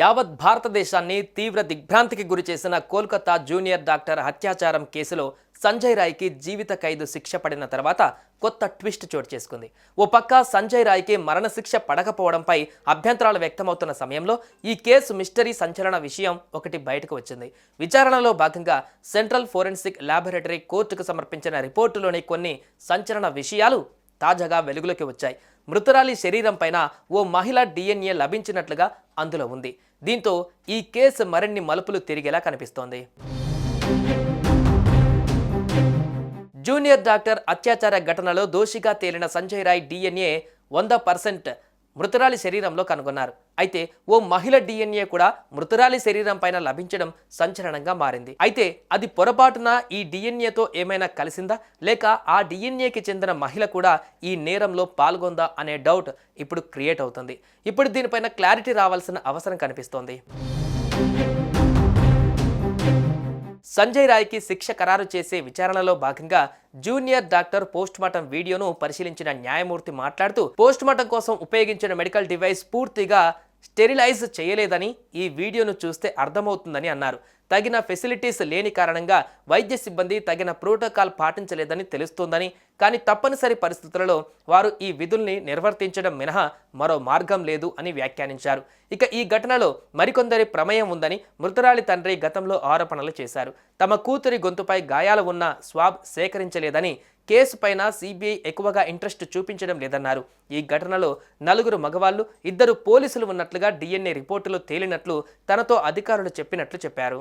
యావత్ భారతదేశాన్ని తీవ్ర దిగ్భ్రాంతికి గురి చేసిన కోల్కతా జూనియర్ డాక్టర్ హత్యాచారం కేసులో సంజయ్ రాయ్కి జీవిత ఖైదు శిక్ష పడిన తర్వాత కొత్త ట్విస్ట్ చోటు చేసుకుంది. ఓ పక్క సంజయ్ రాయ్కి మరణశిక్ష పడకపోవడంపై అభ్యంతరాలు వ్యక్తమవుతున్న సమయంలో ఈ కేసు మిస్టరీ సంచలన విషయం ఒకటి బయటకు వచ్చింది. విచారణలో భాగంగా సెంట్రల్ ఫోరెన్సిక్ ల్యాబొరేటరీ కోర్టుకు సమర్పించిన రిపోర్టులోని కొన్ని సంచలన విషయాలు తాజాగా వెలుగులోకి వచ్చాయి. మృతురాలి శరీరం పైన ఓ మహిళ డిఎన్ఏ లభించినట్లుగా అందులో ఉంది. దీంతో ఈ కేసు మరిన్ని మలుపులు తిరిగేలా కనిపిస్తోంది. జూనియర్ డాక్టర్ అత్యాచార ఘటనలో దోషిగా తేలిన సంజయ్ రాయ్ డిఎన్ఏ వంద పర్సెంట్ మృతురాలి శరీరంలో కనుగొన్నారు. అయితే ఓ మహిళ డిఎన్ఏ కూడా మృతురాలి శరీరం పైన లభించడం సంచలనంగా మారింది. అయితే అది పొరపాటున ఈ డిఎన్ఏతో ఏమైనా కలిసిందా? లేక ఆ డిఎన్ఏకి చెందిన మహిళ కూడా ఈ నేరంలో పాల్గొందా అనే డౌట్ ఇప్పుడు క్రియేట్ అవుతుంది. ఇప్పుడు దీనిపైన క్లారిటీ రావాల్సిన అవసరం కనిపిస్తోంది. సంజయ్ రాయ్కి శిక్ష ఖరారు చేసే విచారణలో భాగంగా జూనియర్ డాక్టర్ పోస్ట్మార్టం వీడియోను పరిశీలించిన న్యాయమూర్తి మాట్లాడుతూ పోస్ట్మార్టం కోసం ఉపయోగించిన మెడికల్ డివైస్ పూర్తిగా స్టెరిలైజ్ చేయలేదని ఈ వీడియోను చూస్తే అర్థమవుతుందని అన్నారు. తగిన ఫెసిలిటీస్ లేని కారణంగా వైద్య సిబ్బంది తగిన ప్రోటోకాల్ పాటించలేదని తెలుస్తోందని కానీ తప్పనిసరి పరిస్థితులలో వారు ఈ విధుల్ని నిర్వర్తించడం మినహా మరో మార్గం లేదు అని వ్యాఖ్యానించారు. ఇక ఈ ఘటనలో మరికొందరి ప్రమేయం ఉందని మృతురాలి తండ్రి గతంలో ఆరోపణలు చేశారు. తమ కూతురి గొంతుపై గాయాలు ఉన్న స్వాబ్ సేకరించలేదని కేసు పైన సిబిఐ ఎక్కువగా ఇంట్రెస్ట్ చూపించడం లేదన్నారు. ఈ ఘటనలో నలుగురు మగవాళ్ళు ఇద్దరు పోలీసులు ఉన్నట్లుగా డిఎన్ఏ రిపోర్టులో తేలినట్లు తనతో అధికారులు చెప్పినట్లు చెప్పారు.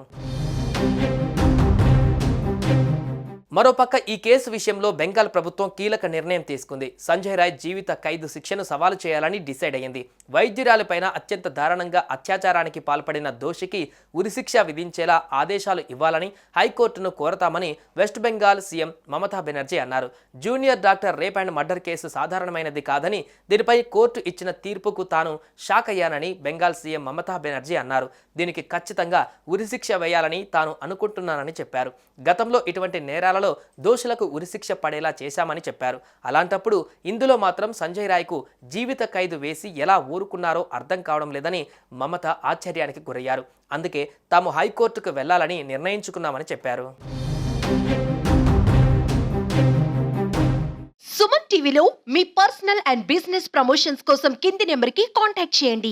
మరోపక్క ఈ కేసు విషయంలో బెంగాల్ ప్రభుత్వం కీలక నిర్ణయం తీసుకుంది. సంజయ్ రాయ్ జీవిత ఖైదు శిక్షను సవాలు చేయాలని డిసైడ్ అయ్యింది. వైద్యురాలిపైన అత్యంత దారుణంగా అత్యాచారానికి పాల్పడిన దోషికి ఉరిశిక్ష విధించేలా ఆదేశాలు ఇవ్వాలని హైకోర్టును కోరతామని వెస్ట్ బెంగాల్ సీఎం మమతా బెనర్జీ అన్నారు. Junior doctor rape and murder case సాధారణమైనది కాదని దీనిపై కోర్టు ఇచ్చిన తీర్పుకు తాను షాక్ అయ్యానని బెంగాల్ సీఎం మమతా బెనర్జీ అన్నారు. దీనికి ఖచ్చితంగా ఉరిశిక్ష వేయాలని తాను అనుకుంటున్నానని చెప్పారు. గతంలో ఇటువంటి ఘటనలో దోషులకు ఉరిశిక్ష పడేలా చేశామని చెప్పారు. అలాంటప్పుడు ఇందులో మాత్రం సంజయ్ రాయ్కు జీవిత ఖైదు వేసి ఎలా ఊరుకున్నారో అర్థం కావడం లేదని మమత ఆశ్చర్యానికి గురయ్యారు. అందుకే తాము హైకోర్టుకు వెళ్ళాలని నిర్ణయించుకున్నామని చెప్పారు. సుమన్ టీవీలో మీ పర్సనల్ అండ్ బిజినెస్ ప్రమోషన్స్ కోసం కింది నెంబర్కి కాంటాక్ట్ చేయండి.